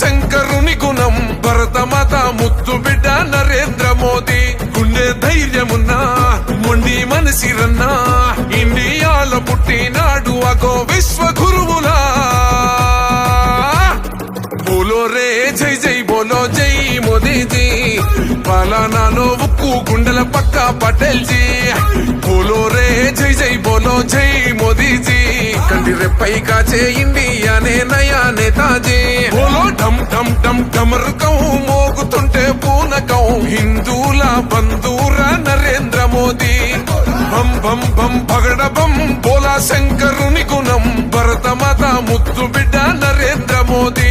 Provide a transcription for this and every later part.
శంకరుని గుణం భరతమాత ముత్తు బిడ్డ నరేంద్ర మోదీ. గుండె ధైర్యమున్నా మొండి మనసిరన్నా ఇండియాలో పుట్టినాడు అగో విశ్వ గురువులా బోలో రే జై జై బోలో జై మోదీజీ. పలానాలో ఉక్కు గుండెల పక్క పటేల్జీ. బోలో రే జై జై బోలో జై మోదీజీ. కంటి రెప్పై కాచే ఇండియానే నయా నేతాజీ బోలో డమ్ డమ్ డమ్ డమరుకం మోగుతుంటే పూనకం హిందూల బంధూర నరేంద్ర మోదీ. బం బం బం పగడ బం బోలా శంకరుని గుణం. భరతమాత ముద్దు బిడ్డ నరేంద్ర మోదీ.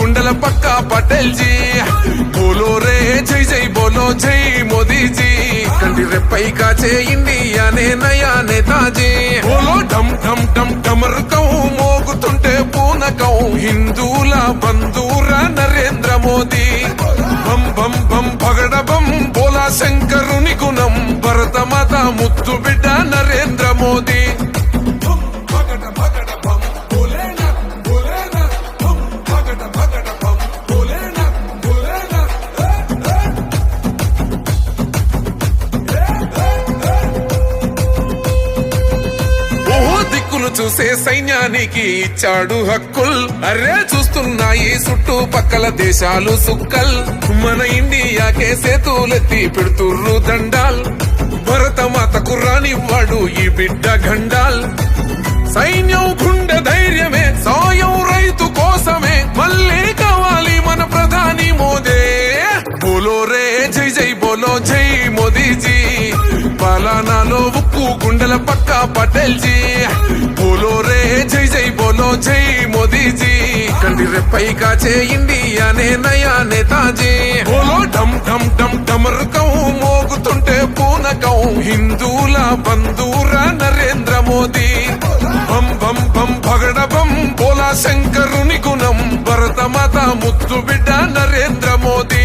గుండెల పక్క పటేల్ జీ. బోలో రే జై జై బోలో జై మోదీజీ. కంటి రెప్పై కాచే ఇండియానే నయా నేతాజీ బోలో ఢమ్ ఢమ్ ఢమ్ ఢమరుకం మోగుతుంటే పూనకం హిందూల బంధూర నరేంద్ర మోదీ. బం బం బం పగడ బం బోలా శంకరుని గుణం. భరత భరతమాత ముద్దు బిడ్డ నరేంద్ర మోదీ. చూసే సైన్యానికి ఇచ్చాడు హక్కుల్. అరే చూస్తున్నాయి చుట్టుపక్కల దేశాలు సుక్కల్. మన ఇండియాకే సేతులెత్తి పెడుతుర్రు దండాల్. భరత మాత రానివ్వాడు ఈ బిడ్డ గండాల్ సైన్యం గుండె ధైర్యమే సాయం రైతు కోసమే. మళ్ళీ కావాలి మన ప్రధాని మోదే. బోలో రే జై జై బోలో జై మోదీజీ. పాలనాలో ఉక్కు గుండెల పక్క పటేల్ జీ బోలో రే జై జై బోలో జై మోదీజీ. కంటి రెప్పై కాచే ఇండియానే నయా నేతాజీ బోలో ఢమ్ ఢమ్ ఢమ్ ఢమరుకం మోగుతుంటే పూనకం. హిందూల బంధూర నరేంద్ర మోదీ. బం బం బం పగడ బం బోలా శంకరుని గుణం. భరతమాత ముద్దు బిడ్డ నరేంద్ర మోదీ.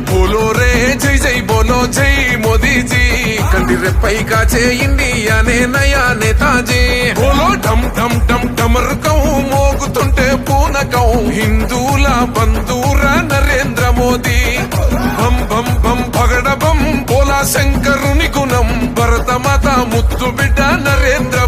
కంటి రెప్పై కాచే ఇండియానే నయా నేతాజీ బోలో ఢమ్ ఢమ్ ఢమ్ ఢమరుకం మోగుతుంటే పూనకం. హిందూల బంధూర నరేంద్ర మోదీ. బం బం బం పగడ బం బోలా శంకరుని గుణం. భరతమాత ముద్దు బిడ్డ నరేంద్ర మోదీ